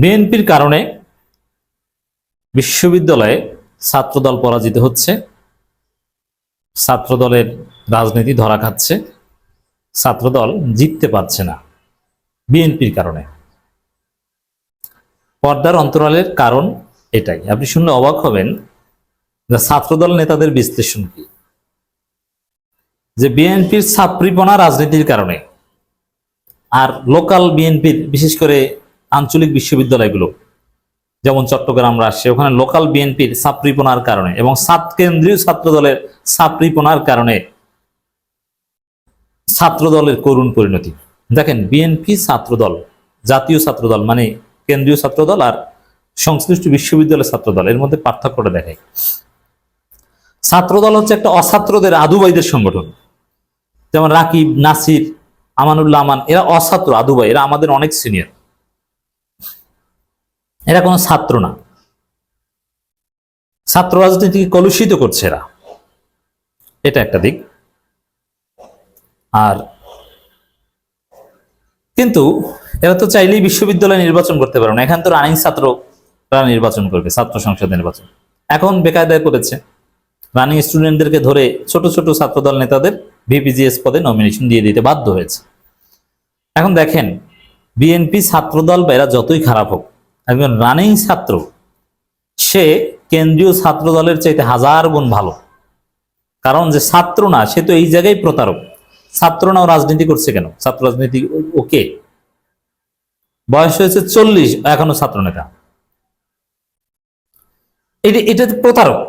বিএনপির কারণে বিশ্ববিদ্যালয়ে ছাত্রদল পরাজিত হচ্ছে। ছাত্রদলের রাজনীতি ধরা খাচ্ছে। ছাত্রদল জিততে পারছে না বিএনপির কারণে। পর্দার অন্তরালের কারণ এটাই। আপনি শুনলে অবাক হবেন যে ছাত্রদল নেতাদের বিশ্লেষণ কি? যে বিএনপির ছাত্রীপনা রাজনীতির কারণে আর লোকাল বিএনপির, বিশেষ করে আঞ্চলিক বিশ্ববিদ্যালয়গুলো, যেমন চট্টগ্রাম রাজশাহী ওখানে লোকাল বিএনপির ছাত্রীপনার কারণে এবং সাত কেন্দ্রীয় ছাত্র দলের ছাত্রীপনার কারণে ছাত্র দলের করুণ পরিণতি। দেখেন বিএনপি ছাত্রদল, জাতীয় ছাত্রদল মানে কেন্দ্রীয় ছাত্রদল আর সংশ্লিষ্ট বিশ্ববিদ্যালয়ের ছাত্রদল, এর মধ্যে পার্থক্যটা দেখায় ছাত্রদল হচ্ছে একটা অছাত্রদের আদুবাইদের সংগঠন। যেমন রাকিব, নাসির, আমানুল্লাহ আমান, এরা অছাত্র, আদুবাই, এরা আমাদের অনেক সিনিয়র এরা কোনো ছাত্র না। ছাত্র রাজনীতিকে কলুষিত করছে এরা। এটা একটা দিক। আর কিন্তু এরা তো চাইলেই বিশ্ববিদ্যালয় নির্বাচন করতে পারে না। এখান তো রানিং ছাত্ররা নির্বাচন করবে, ছাত্র সংসদ নির্বাচন। এখন বেকায়দায় করেছে। রানিং স্টুডেন্টদেরকে ধরে ছোট ছোট ছাত্রদল নেতাদের ভিপিজিএস পদে নমিনেশন দিয়ে দিতে বাধ্য হয়েছে। এখন দেখেন, বিএনপি ছাত্রদল বা এরা যতই খারাপ হোক একজন রানিং ছাত্র, সে কেন্দ্রীয় ছাত্র দলের চাইতে হাজার গুণ ভালো। কারণ যে ছাত্র না, সে তো এই জায়গায় প্রতারক। ছাত্র না ও রাজনীতি করছে কেন? ছাত্র রাজনীতি ওকে বয়স হয়েছে চল্লিশ, এখনও ছাত্র নেতা। এটা এটা প্রতারক।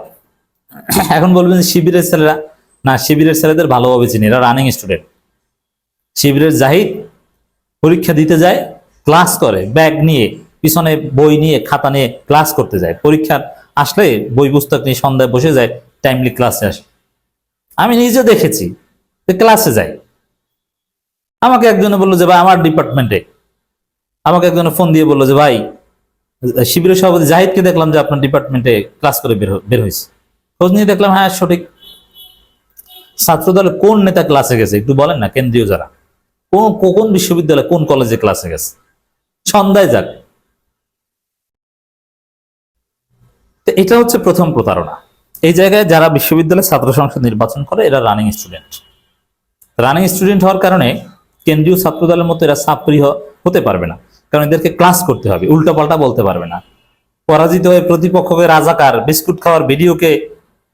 এখন বলবেন শিবিরের ছেলেরা, না, শিবিরের ছেলেদের ভালোভাবে চিনি, এরা রানিং স্টুডেন্ট শিবিরের জাহিদ পরীক্ষা দিতে যায় ক্লাস করে ব্যাগ নিয়ে। পিছনে বই নিয়ে খাতা নিয়ে ক্লাস করতে যায়। পরীক্ষার আসলে বই পুস্তক নিয়ে সন্ধ্যায় বসে যায় টাইমলি ক্লাসে আসে। আমি নিজে দেখেছি ক্লাসে যাই আমাকে একজনে বলল যে, ভাই, আমার ডিপার্টমেন্টে আমাকে একজনে ফোন দিয়ে বলল যে, ভাই, শিবিরের সভাপতি জাহিদকে দেখলাম যে আপনার ডিপার্টমেন্টে ক্লাস করে বের বের হয়েছে। খোঁজ নিয়ে দেখলাম হ্যাঁ সঠিক। ছাত্রদলের কোন নেতা ক্লাসে গেছে? একটু বলেন না, কেন্দ্রীয় যারা। কোন কোন বিশ্ববিদ্যালয়ে কোন কলেজে ক্লাসে গেছে? সন্ধ্যায় যাক। এটা হচ্ছে প্রথম প্রতারণা। এই জায়গায় যারা বিশ্ববিদ্যালয়ে ছাত্র সংসদ নির্বাচন করে, এরা রানিং স্টুডেন্ট রানিং স্টুডেন্ট হওয়ার কারণে কেন্দ্রীয় ছাত্র দলের মতো এরা হ- হতে পারবে না। কারণ এদেরকে ক্লাস করতে হবে, উল্টাপাল্টা বলতে পারবে না। পরাজিত হয়ে প্রতিপক্ষকে রাজাকার, বিস্কুট খাওয়ার ভিডিওকে,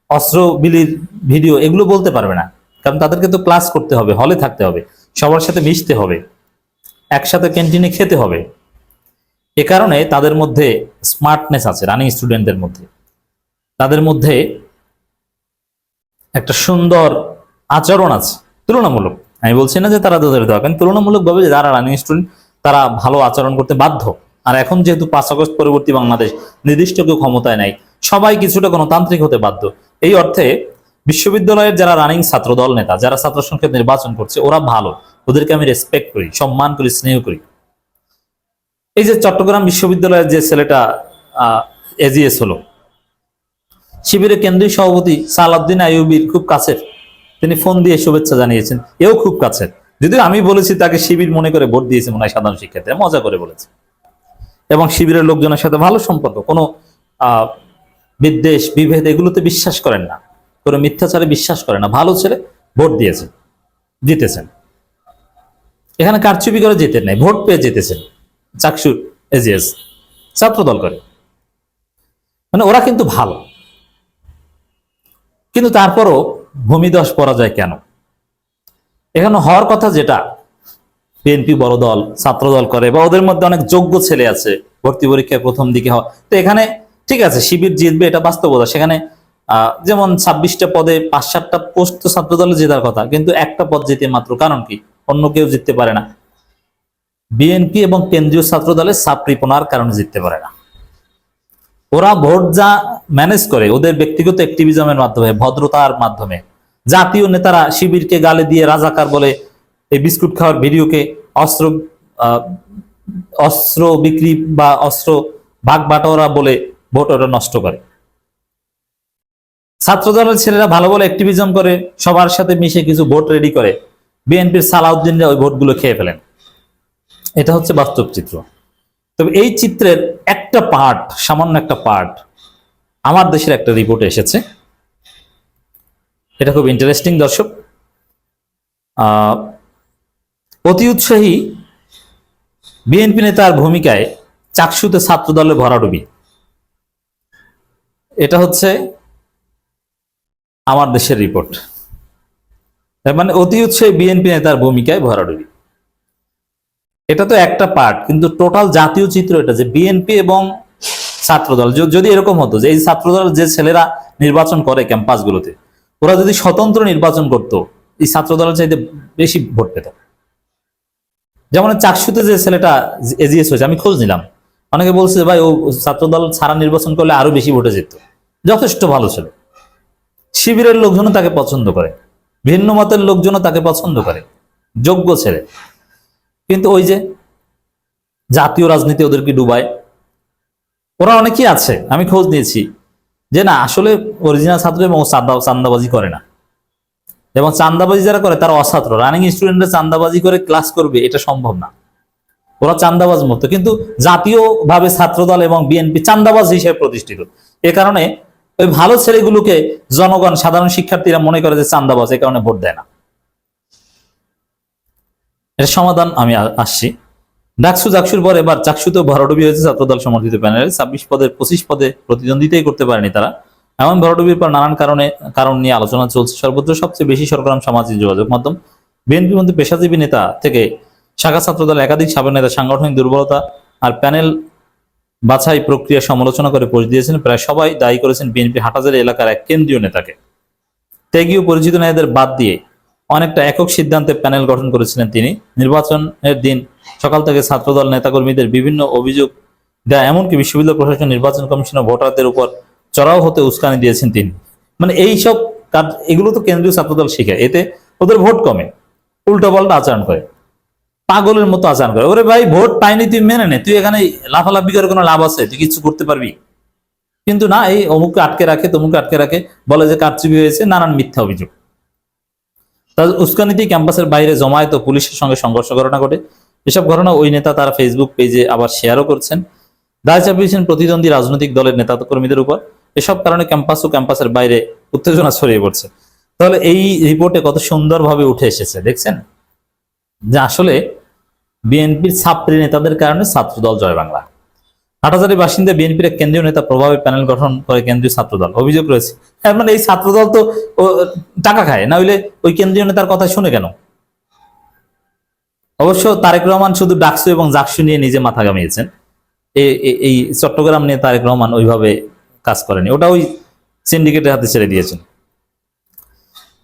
অস্ত্র বিলির ভিডিও এগুলো বলতে পারবে না। কারণ তাদেরকে তো ক্লাস করতে হবে হলে থাকতে হবে, সবার সাথে মিশতে হবে, একসাথে ক্যান্টিনে খেতে হবে। এ কারণে তাদের মধ্যে স্মার্টনেস আছে রানিং স্টুডেন্টদের মধ্যে। তাদের মধ্যে একটা সুন্দর আচরণ আছে, তুলনামূলক। আমি বলছি না যে তারা দোষের দেওয়া, কারণ তুলনামূলকভাবে যারা রানিং স্টুডেন্ট তারা ভালো আচরণ করতে বাধ্য। আর এখন যেহেতু পাঁচ আগস্ট পরবর্তী বাংলাদেশ, নির্দিষ্ট কেউ ক্ষমতায় নাই, সবাই কিছুটা গণতান্ত্রিক হতে বাধ্য। এই অর্থে বিশ্ববিদ্যালয়ের যারা রানিং ছাত্র দল নেতা, যারা ছাত্র সংখ্যা নির্বাচন করছে, ওরা ভালো। ওদেরকে আমি রেসপেক্ট করি, সম্মান করি, স্নেহ করি। এই যে চট্টগ্রাম বিশ্ববিদ্যালয়ের যে ছেলেটা এজিএস হলো শিবিরের কেন্দ্রীয় সভাপতি সালাউদ্দিন আইয়ুবির খুব কাছের। তিনি ফোন দিয়ে শুভেচ্ছা জানিয়েছেন, এও খুব কাছের। যদিও আমি বলেছি তাকে শিবির মনে করে ভোট দিয়েছে মনে হয় সাধারণ শিক্ষার্থীরা, মজা করে বলেছে। এবং শিবিরের লোকজনের সাথে ভালো সম্পর্ক, কোনো বিদ্বেষ, বিভেদ এগুলোতে বিশ্বাস করেন না। কোনো মিথ্যাচারে বিশ্বাস করেন না। ভালো ছেলে ভোট দিয়েছেন জিতেছেন। এখানে কারচুপি করে জিতেন নাই, ভোট পেয়ে জিতেছেন চাকসুর এজিএস ছাত্রদল করে। মানে ওরা কিন্তু ভালো। কিন্তু তারপরও ভূমিদশ পরাজয় কেন? এখানে হওয়ার কথা যেটা বিএনপি বড় দল, ছাত্র দল করে বা ওদের মধ্যে অনেক যোগ্য ছেলে আছে, ভর্তি পরীক্ষায় প্রথম দিকে হওয়া। তো এখানে ঠিক আছে, শিবির জিতবে এটা বাস্তবতা। সেখানে যেমন ছাব্বিশটা পদে পাঁচ সাতটা পোস্ট তো ছাত্র দলে জেতার কথা, কিন্তু একটা পদ জিতে মাত্র। কারণ কি? অন্য কেউ জিততে পারে না। বিএনপি এবং কেন্দ্রীয় ছাত্র দলের সাপ্রিপনার কারণে জিততে পারে না। ওরা ভোট যা ম্যানেজ করে, ওদের ব্যক্তিগত অ্যাক্টিভিজমের মাধ্যমে, ভদ্রতার মাধ্যমে। জাতীয় নেতারা শিবিরকে গালে দিয়ে রাজাকার বলে এই বিস্কুট খাওয়ার ভিডিওকে অস্ত্র অস্ত্র বিক্রি বা অস্ত্র ভাগ বলে ভোট ওরা নষ্ট করে। ছাত্র দলের ছেলেরা ভালো বলে অ্যাক্টিভিজম করে, সবার সাথে মিশে কিছু ভোট রেডি করে। বিএনপির সালাউদ্দিনরা ওই ভোটগুলো খেয়ে ফেলেন। এটা হচ্ছে বাস্তব চিত্র। তবে এই চিত্রের একটা পার্ট সামান্য একটা পার্ট আমার দেশের একটা রিপোর্টে এসেছে। এটা খুব ইন্টারেস্টিং দর্শক। অতি উৎসাহী বিএনপি নেতার ভূমিকায় চাকসুতে ছাত্র ছাত্রদলে ভরাডুবি। এটা হচ্ছে আমার দেশের রিপোর্ট মানে অতি উৎসাহী বিএনপি নেতার ভূমিকায় ভরাডুবি। এটা তো একটা পার্ট কিন্তু টোটাল জাতীয় চিত্র এটা যে বিএনপি এবং ছাত্রদল। যদি এরকম হতো যে এই ছাত্রদল যে ছেলেরা নির্বাচন করে ক্যাম্পাসগুলোতে, ওরা যদি স্বতন্ত্র নির্বাচন করত, এই ছাত্রদলের চাইতে বেশি ভোট পেত। যেমন চাকসুতে যে ছেলেটা এজিএস হয়েছে, আমি খোঁজ নিলাম। অনেকে বলছে ভাই, ও ছাত্রদল ছাড়া নির্বাচন করলে আরও বেশি ভোটে যেত যথেষ্ট ভালো ছিল। শিবিরের লোকজনও তাকে পছন্দ করে। ভিন্ন মতের লোকজনও তাকে পছন্দ করে। যোগ্য ছেলে। কিন্তু ওই যে জাতীয় রাজনীতি ওদেরকে ডুবায়। ওরা অনেকেই আছে, আমি খোঁজ নিয়েছি, যে না, আসলে অরিজিনাল ছাত্র এবং চান্দা চান্দাবাজি করে না। এবং চান্দাবাজি যারা করে, তারা অছাত্র। রানিং স্টুডেন্টরা চান্দাবাজি করে ক্লাস করবে, এটা সম্ভব না। ওরা চান্দাবাজ মতো কিন্তু জাতীয়ভাবে ছাত্রদল এবং বিএনপি চান্দাবাজ হিসেবে প্রতিষ্ঠিত। এ কারণে ওই ভালো ছেলেগুলোকে জনগণ, সাধারণ শিক্ষার্থীরা মনে করে যে চান্দাবাজ, এ কারণে ভোট দেয় না। এর সমাধান, আমি আসছি। ডাকসু জাকসুর পর এবার চাকসুতে ভরাডুবি হয়েছে ছাত্রদল সমর্থিত প্যানেলে ছাব্বিশ পদের পঁচিশ পদে প্রতিদ্বন্দ্বিতাই করতে পারেনি তারা। এমন ভরাডুবির পর নানান কারণে, কারণ নিয়ে আলোচনা চলছে। সর্বত্র সবচেয়ে বেশি সরকার সামাজিক যোগাযোগ মাধ্যম। বিএনপি মধ্যে পেশাজীবী নেতা থেকে শাখা ছাত্রদল একাধিক সাবেক নেতা সাংগঠনিক দুর্বলতা আর প্যানেল বাছাই প্রক্রিয়া সমালোচনা করে পোস্ট দিয়েছেন। প্রায় সবাই দায়ী করেছেন বিএনপি হাটাজারি এলাকার এক কেন্দ্রীয় নেতাকে। ত্যাগীয় পরিচিত নেতাদের বাদ দিয়ে অনেকটা একক সিদ্ধান্তে প্যানেল গঠন করেছিলেন তিনি। নির্বাচনের দিন সকাল থেকে ছাত্রদল নেতাকর্মীদের বিভিন্ন অভিযোগ দেয়, এমনকি বিশ্ববিদ্যালয় প্রশাসন, নির্বাচন কমিশন ও ভোটারদের উপর চড়াও হতে উস্কানি দিয়েছেন তিনি। মানে এই সব কাজ, এগুলো তো কেন্দ্রীয় ছাত্রদল শিখে, এতে ওদের ভোট কমে, উল্টো পাল্টা আচরণ করে, পাগলের মতো আচরণ করে। ওরে ভাই, ভোট পাইনি, তুই মেনে নে, তুই এখানে লাফালাফি করে কোনো লাভ আছে? তুই কিছু করতে পারবি? কিন্তু না, এই অমুককে আটকে রাখে, তমুককে আটকে রাখে, বলে যে কারচুপি হয়েছে, নানান মিথ্যা অভিযোগ। তার উস্কানিতেই ক্যাম্পাসের বাইরে জমায়েত ও পুলিশের সঙ্গে সংঘর্ষ ঘটনা ঘটে। এসব ঘটনা ওই নেতা তার ফেসবুক পেজে আবার শেয়ারও করছেন। দায় চাপিয়েছেন প্রতিদ্বন্দ্বী রাজনৈতিক দলের নেতা কর্মীদের উপর। এসব কারণে ক্যাম্পাস ও ক্যাম্পাসের বাইরে উত্তেজনা ছড়িয়ে পড়ছে। তাহলে এই রিপোর্টে কত সুন্দরভাবে উঠে এসেছে, দেখছেন? যে আসলে বিএনপির ছাত্রী নেতাদের কারণে ছাত্রদল জয় বাংলা। হাটাজারি বাসিন্দা বিএনপির এক কেন্দ্রীয় নেতা প্রভাবে প্যানেল গঠন করে কেন্দ্রীয় ছাত্রদল। অভিযোগ রয়েছে। হ্যাঁ, মানে এই ছাত্রদল তো টাকা খায় না হইলে ওই কেন্দ্রীয় নেতার কথা শুনে কেন? অবশ্য তারেক রহমান শুধু ডাকসু এবং জাকসু নিয়ে নিজে মাথা এ- এই চট্টগ্রাম নিয়ে তারেক রহমান ওইভাবে কাজ করেনি। ওটা ওই সিন্ডিকেটের হাতে ছেড়ে দিয়েছেন।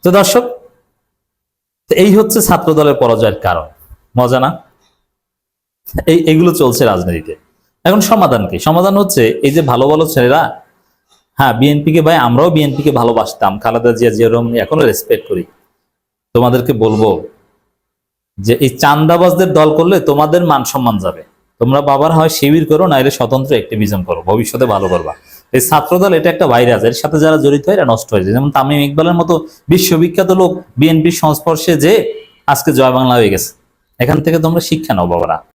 তো দর্শক এই হচ্ছে ছাত্র দলের পরাজয়ের কারণ। মজা না? এই এগুলো চলছে রাজনীতিতে। এখন সমাধান কি? সমাধান হচ্ছে এই যে ভালো ভালো ছেলেরা হ্যাঁ বিএনপিকে ভাই আমরাও বিএনপিকে ভালোবাসতাম। খালেদা জিয়া যেরকম এখনও রেসপেক্ট করি। তোমাদেরকে বলব যে এই চান্দাবাজদের দল করলে তোমাদের মান সম্মান যাবে। তোমরা বাবার হয় শিবির করো না এলে স্বতন্ত্র অ্যাক্টিভিজম করো। ভবিষ্যতে ভালো করবা। এই ছাত্রদল, এটা একটা ভাইরাস এর সাথে যারা জড়িত হয় এরা নষ্ট হয়ে যায়। যেমন তামিম ইকবালের মতো বিশ্ববিখ্যাত লোক বিএনপির সংস্পর্শে যে আজকে জয় বাংলা হয়ে গেছে। এখান থেকে তোমরা শিক্ষা নাও বাবারা।